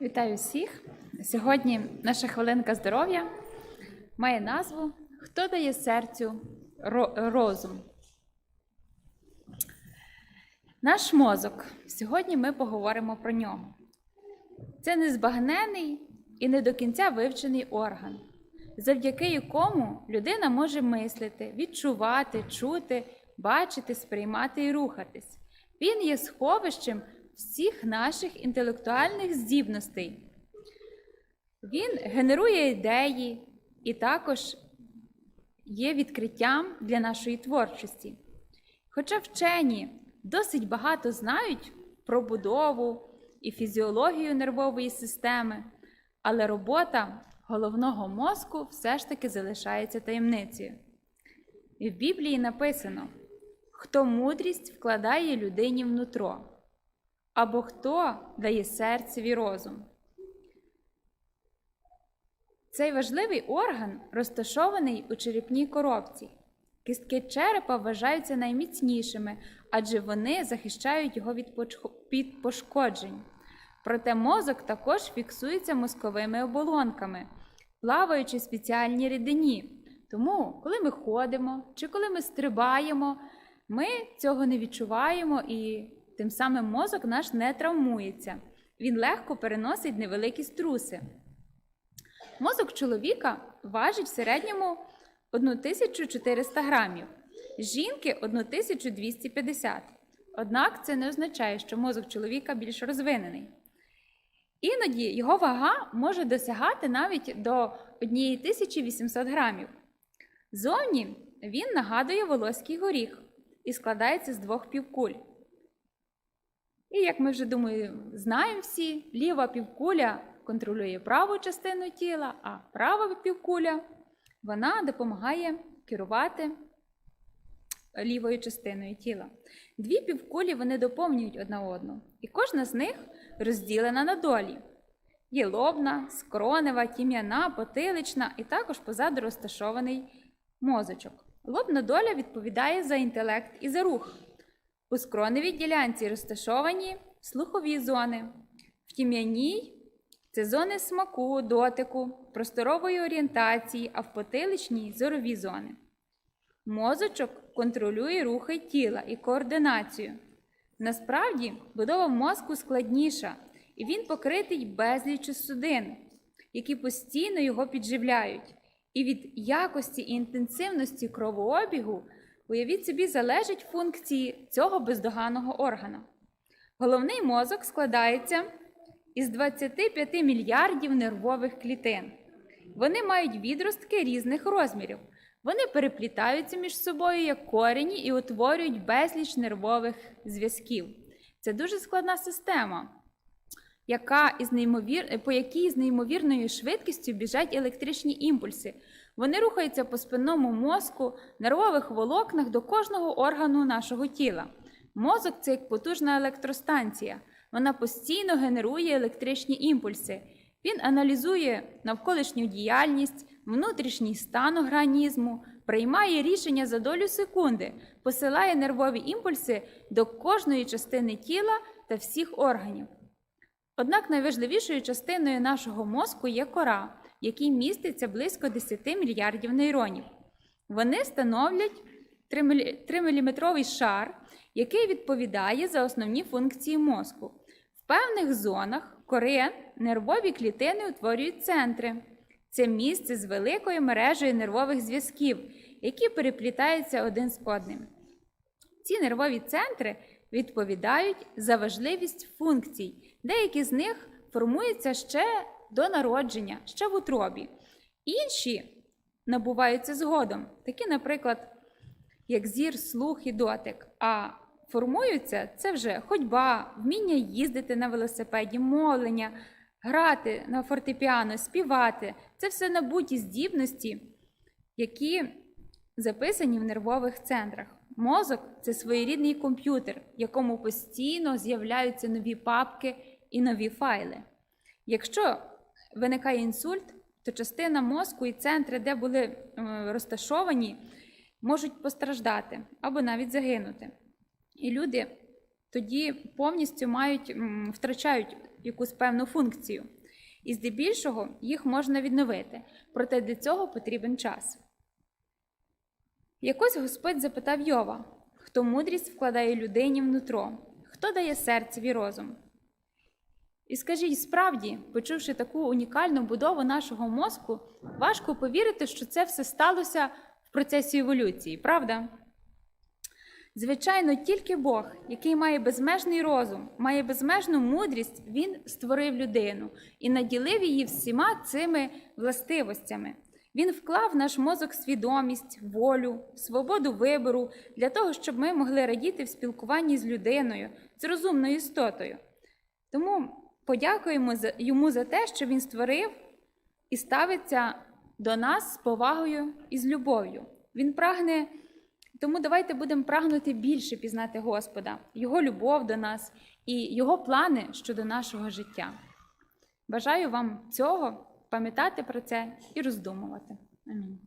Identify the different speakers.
Speaker 1: Вітаю всіх! Сьогодні наша хвилинка здоров'я має назву Хто дає серцю розум? Наш мозок. Сьогодні ми поговоримо про нього. Це незбагнений і не до кінця вивчений орган, завдяки якому людина може мислити, відчувати, чути, бачити, сприймати і рухатись. Він є сховищем всіх наших інтелектуальних здібностей. Він генерує ідеї і також є відкриттям для нашої творчості. Хоча вчені досить багато знають про будову і фізіологію нервової системи, але робота головного мозку все ж таки залишається таємницею. І в Біблії написано: хто мудрість вкладає людині внутро, або хто дає серцеві розум. Цей важливий орган розташований у черепній коробці. Кістки черепа вважаються найміцнішими, адже вони захищають його від пошкоджень. Проте мозок також фіксується мозковими оболонками, плаваючи в спеціальній рідині. Тому, коли ми ходимо чи коли ми стрибаємо, ми цього не відчуваємо і тим самим мозок наш не травмується. Він легко переносить невеликі струси. Мозок чоловіка важить в середньому 1400 грамів, жінки 1250. Однак це не означає, що мозок чоловіка більш розвинений. Іноді його вага може досягати навіть до 1800 грамів. Зовні він нагадує волоський горіх і складається з двох півкуль. І як ми вже думаю, знаємо всі, ліва півкуля контролює праву частину тіла, а права півкуля вона допомагає керувати лівою частиною тіла. Дві півкулі вони доповнюють одна одну, і кожна з них розділена на долі. Є лобна, скронева, тім'яна, потилична і також позаду розташований мозочок. Лобна доля відповідає за інтелект і за рух. У скроневій ділянці розташовані слухові зони. В тім'яній це зони смаку, дотику, просторової орієнтації, а в потиличній зорові зони. Мозочок контролює рухи тіла і координацію. Насправді, будова мозку складніша, і він покритий безліччю судин, які постійно його підживляють. І від якості і інтенсивності кровообігу, уявіть собі, залежать функції цього бездоганного органа. Головний мозок складається із 25 мільярдів нервових клітин. Вони мають відростки різних розмірів. Вони переплітаються між собою як корені і утворюють безліч нервових зв'язків. Це дуже складна система, яка із неймовір... по якій з неймовірною швидкістю біжать електричні імпульси. Вони рухаються по спинному мозку, нервових волокнах до кожного органу нашого тіла. Мозок це як потужна електростанція. Вона постійно генерує електричні імпульси. Він аналізує навколишню діяльність, внутрішній стан організму, приймає рішення за долю секунди, посилає нервові імпульси до кожної частини тіла та всіх органів. Однак найважливішою частиною нашого мозку є кора, в якій міститься близько 10 мільярдів нейронів. Вони становлять 3-мм шар, який відповідає за основні функції мозку. В певних зонах кори нервові клітини утворюють центри. Це місце з великою мережею нервових зв'язків, які переплітаються один з одним. Ці нервові центри відповідають за важливість функцій. Деякі з них формуються ще до народження, ще в утробі. Інші набуваються згодом, такі, наприклад, як зір, слух і дотик. А формуються це вже ходьба, вміння їздити на велосипеді, мовлення, грати на фортепіано, співати. Це все набуті здібності, які записані в нервових центрах. Мозок це своєрідний комп'ютер, в якому постійно з'являються нові папки і нові файли. Якщо виникає інсульт, то частина мозку і центри, де були е, розташовані, можуть постраждати або навіть загинути. І люди тоді повністю мають, втрачають якусь певну функцію. І здебільшого їх можна відновити, проте для цього потрібен час. Якось Господь запитав Йова, хто мудрість вкладає людині внутро, хто дає серцеві розум. І скажіть, справді, почувши таку унікальну будову нашого мозку, важко повірити, що це все сталося в процесі еволюції, правда? Звичайно, тільки Бог, який має безмежний розум, має безмежну мудрість, він створив людину і наділив її всіма цими властивостями. Він вклав в наш мозок свідомість, волю, свободу вибору для того, щоб ми могли радіти в спілкуванні з людиною, з розумною істотою. Тому подякуємо йому за те, що він створив і ставиться до нас з повагою і з любов'ю. Він прагне, тому давайте будемо прагнути більше пізнати Господа, Його любов до нас і Його плани щодо нашого життя. Бажаю вам цього, пам'ятати про це і роздумувати. Амінь.